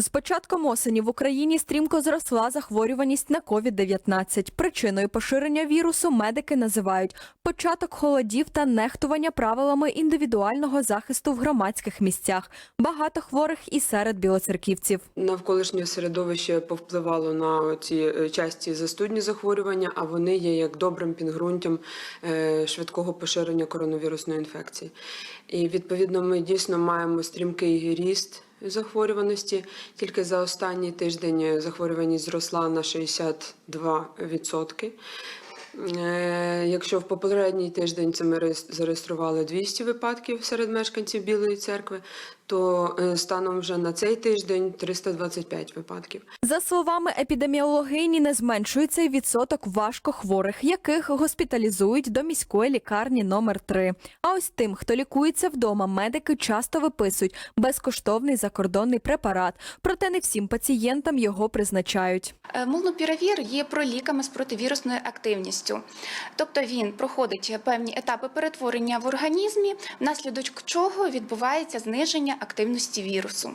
З початком осені в Україні стрімко зросла захворюваність на COVID-19. Причиною поширення вірусу медики називають початок холодів та нехтування правилами індивідуального захисту в громадських місцях. Багато хворих і серед білоцерківців. Навколишнє середовище повпливало на ці е, часті застудні захворювання, а вони є як добрим підґрунтям е, швидкого поширення коронавірусної інфекції. І відповідно ми дійсно маємо стрімкий ріст захворюваності. Тільки за останній тиждень захворюваність зросла на 62%. Е, Якщо в попередній тиждень це ми реєс- зареєстрували 200 випадків серед мешканців Білої церкви, то е, станом вже на цей тиждень 325 випадків. За словами епідеміологині, не зменшується й відсоток важкохворих, яких госпіталізують до міської лікарні номер 3 А ось тим, хто лікується вдома, медики часто виписують безкоштовний закордонний препарат. Проте не всім пацієнтам його призначають. Е, Молнупіравір є проліками з противірусною активністю, тобто він проходить певні етапи перетворення в організмі, внаслідок чого відбувається зниження активності вірусу.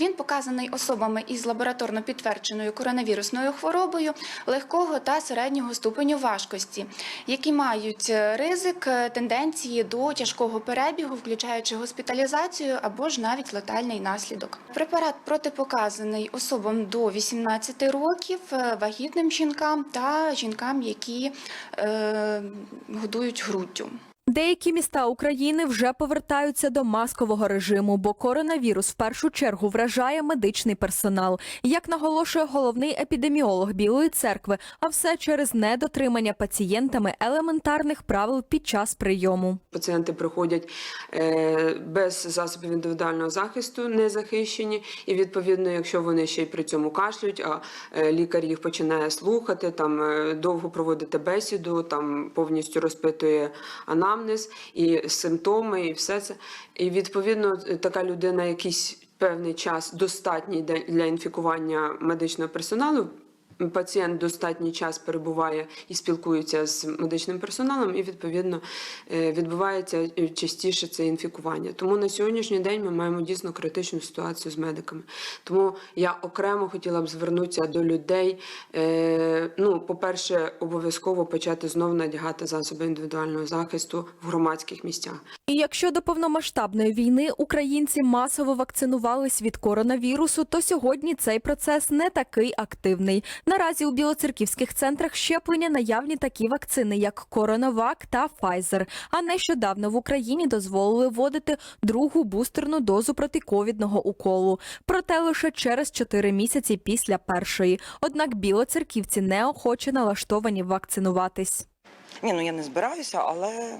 Він показаний особами із лабораторно підтвердженою коронавірусною хворобою легкого та середнього ступеню важкості, які мають е, ризик е, тенденції до тяжкого перебігу, включаючи госпіталізацію або ж навіть летальний наслідок. Препарат протипоказаний особам до 18 років, е, вагітним жінкам та жінкам, які е, годують груддю. Деякі міста України вже повертаються до маскового режиму, бо коронавірус в першу чергу вражає медичний персонал. Як наголошує головний епідеміолог Білої церкви, а все через недотримання пацієнтами елементарних правил під час прийому. Пацієнти приходять е, без засобів індивідуального захисту, не захищені, і відповідно, якщо вони ще й при цьому кашлють, а е, лікар їх починає слухати, там е, довго проводити бесіду, там повністю розпитує анамнез і симптоми, і все це. І відповідно така людина якийсь певний час достатній для- інфікування медичного персоналу. Пацієнт достатній час перебуває і спілкується з медичним персоналом, і відповідно е, відбувається е, частіше це інфікування. Тому на сьогоднішній день ми маємо дійсно критичну ситуацію з медиками. Тому я окремо хотіла б звернутися до людей. По-перше, обов'язково почати знову надягати засоби індивідуального захисту в громадських місцях. І якщо до повномасштабної війни українці масово вакцинувались від коронавірусу, то сьогодні цей процес не такий активний. Наразі у білоцерківських центрах щеплення наявні такі вакцини, як Коронавак та Pfizer. А нещодавно в Україні дозволили вводити другу бустерну дозу протиковідного уколу. Проте лише через 4 місяці після першої. Однак білоцерківці неохоче налаштовані вакцинуватись. Ні, ну я не збираюся, але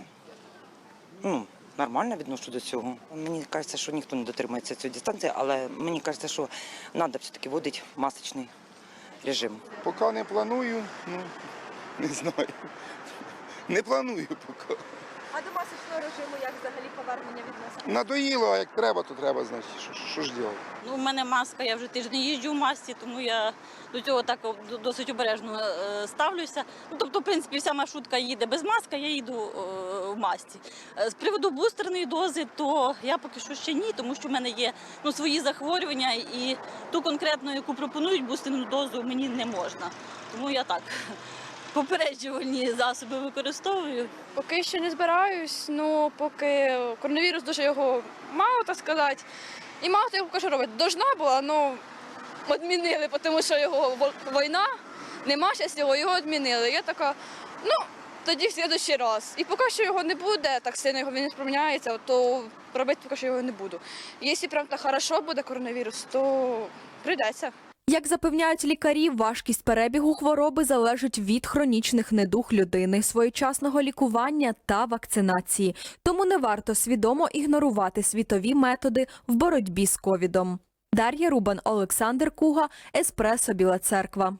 ну, нормально відношу до цього. Мені кажеться, що ніхто не дотримується цієї дистанції, але мені кажеться, що треба все-таки вводити масочний режим. Поки не планую, ну не знаю. Не планую поки. А до масочного режиму як взагалі відноситься? Надоїло, а як треба, то треба, значить. Що, що ж робити? Ну, у мене маска, я вже тиждень їжджу в масці, тому я до цього так досить обережно е, ставлюся. Ну, тобто, в принципі, вся маршрутка їде без маски, я їду е, в масці. Е, З приводу бустерної дози, то я поки що ще ні, тому що в мене є ну, свої захворювання, і ту конкретну, яку пропонують бустерну дозу, мені не можна. Тому я так попереджувальні засоби використовую. Поки що не збираюсь, ну поки коронавірус дуже його мало, так сказати. І мало хто його поки що робить. Була, ну відмінили, тому що його війна, нема зараз його, його відмінили. Я така, ну, тоді в следующий раз. І поки що його не буде, так сильно його він не спроміняється, то робити поки що його не буду. Якщо прям так хорошо буде коронавірус, то прийдеться. Як запевняють лікарі, важкість перебігу хвороби залежить від хронічних недуг людини, своєчасного лікування та вакцинації. Тому не варто свідомо ігнорувати світові методи в боротьбі з ковідом. Дар'я Рубан, Олександр Куга, Еспресо Біла Церква.